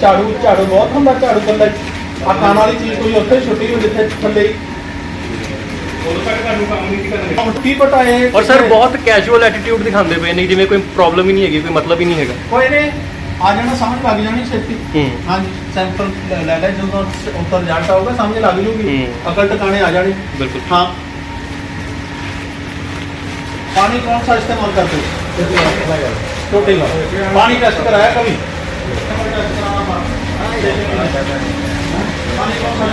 ਝਾੜੂ ਝਾੜੂ ਬਹੁਤ ਹੁੰਦਾ ਝਾੜੂ ਕੱਲਾ ਆ ਖਾਣ ਵਾਲੀ ਚੀਜ਼ ਕੋਈ ਉੱਥੇ ਛੁੱਟੀ ਹੋ ਜਿੱਥੇ ਥੱਲੇ ਔਰ ਸਰ ਬਹੁਤ ਕੈਜੂਅਲ ਐਟੀਟਿਊਡ ਦਿਖਾਉਂਦੇ ਪਏ ਨੇ ਜਿਵੇਂ ਕੋਈ ਪ੍ਰੋਬਲਮ ਹੀ ਨਹੀਂ ਹੈਗੀ ਕੋਈ ਮਤਲਬ ਹੀ ਨਹੀਂ ਹੈਗਾ। ਕੋਈ ਨੇ ਆ ਜਾਣਾ ਸਮਝ ਲੱਗ ਜਾਣੀ ਛੇਤੀ। ਹੂੰ। ਹਾਂਜੀ ਸੈਂਪਲ ਲੈ ਲੈ ਜਦੋਂ ਉੱਤਰ ਰਿਜ਼ਲਟ ਆਊਗਾ ਸਮਝ ਲੱਗ ਜੂਗੀ। ਹੂੰ। ਅਕਲ ਟਿਕਾਣੇ ਆ ਜਾਣੀ। ਬਿਲਕੁਲ। हाँ पानी कौन सा इस्तेमाल करते हो टोटी का पानी टेस्ट कराया कभी पानी कौन सा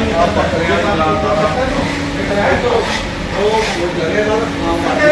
यूज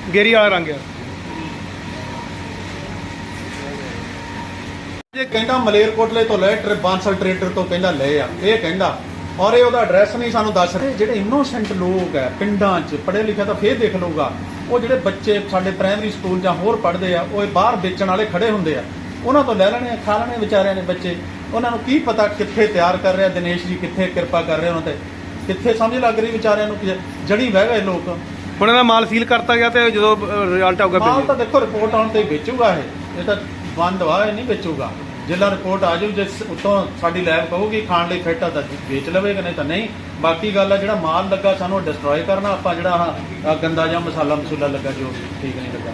ਗੇਰੀ ਵਾਲਾ ਰੰਗ ਆ। ਜੇ ਕਹਿੰਦਾ ਮਲੇਰਕੋਟਲੇ ਤੋਂ ਲੈ ਟਰ ਬਾਂਸਲ ਟਰੇਡਰ ਤੋਂ ਕਹਿੰਦਾ ਲੈ ਆ ਇਹ ਕਹਿੰਦਾ। ਔਰ ਇਹ ਉਹਦਾ ਐਡਰੈਸ ਨਹੀਂ ਸਾਨੂੰ ਦੱਸ ਰਹੇ। ਜਿਹੜੇ ਇਨੋਸੈਂਟ ਲੋਕ ਹੈ ਪਿੰਡਾਂ 'ਚ ਪੜ੍ਹੇ ਲਿਖਿਆ ਤਾਂ ਫੇਰ ਦੇਖ ਲਊਗਾ। ਉਹ ਜਿਹੜੇ ਬੱਚੇ ਸਾਡੇ ਪ੍ਰਾਇਮਰੀ ਸਕੂਲ ਜਾਂ ਹੋਰ ਪੜ੍ਹਦੇ ਆ ਉਹ ਇਹ ਬਾਹਰ ਵੇਚਣ ਵਾਲੇ ਖੜੇ ਹੁੰਦੇ ਆ। ਉਹਨਾਂ ਤੋਂ ਲੈ ਲੈਣੇ ਆ, ਖਾ ਲੈਣੇ ਵਿਚਾਰਿਆਂ ਨੇ ਬੱਚੇ। ਉਹਨਾਂ ਨੂੰ ਕੀ ਪਤਾ ਕਿੱਥੇ ਤਿਆਰ ਕਰ ਰਿਹਾ ਦਿਨੇਸ਼ ਜੀ ਕਿੱਥੇ ਕਿਰਪਾ ਕਰ ਰਿਹਾ ਉਹਨਾਂ ਤੇ। ਕਿੱਥੇ ਸਮਝ ਲੱਗ ਰਹੀ ਵਿਚਾਰਿਆਂ ਨੂੰ ਕਿ ਜੜੀ ਬਹਿ ਗਏ ਲੋਕ। ਹੁਣ ਇਹਦਾ ਮਾਲ ਸੀਲ ਕਰਤਾ ਗਿਆ ਤੇ ਜਦੋਂ ਰਿਜ਼ਲਟ ਆਊਗਾ ਮਾਲ ਤਾਂ ਦੇਖੋ ਰਿਪੋਰਟ ਆਉਣ ਤੇ ਹੀ ਵੇਚੂਗਾ ਇਹ। ਇਹ ਤਾਂ ਬੰਦ ਵਾ ਇਹ ਨਹੀਂ ਵੇਚੂਗਾ। ਜਿੱਲਾ ਰਿਪੋਰਟ ਆ ਜਾਊ ਜੇ ਸ- ਉੱਤੋਂ ਸਾਡੀ ਲੈਬ ਕਹੂਗੀ ਖਾਣ ਲਈ ਫਿੱਟ ਆ ਤਾਂ ਵੇਚ ਲਵੇਗਾ ਨਹੀਂ ਤਾਂ ਨਹੀਂ। ਬਾਕੀ ਗੱਲ ਆ ਜਿਹੜਾ ਮਾਲ ਲੱਗਾ ਸਾਨੂੰ ਡਿਸਟਰੋਏ ਕਰਨਾ ਆਪਾਂ ਜਿਹੜਾ ਗੰਦਾ ਜਾਂ ਮਸਾਲਾ ਮਸੂਲਾ ਲੱਗਾ ਜੋ ਠੀਕ ਨਹੀਂ ਲੱਗਾ।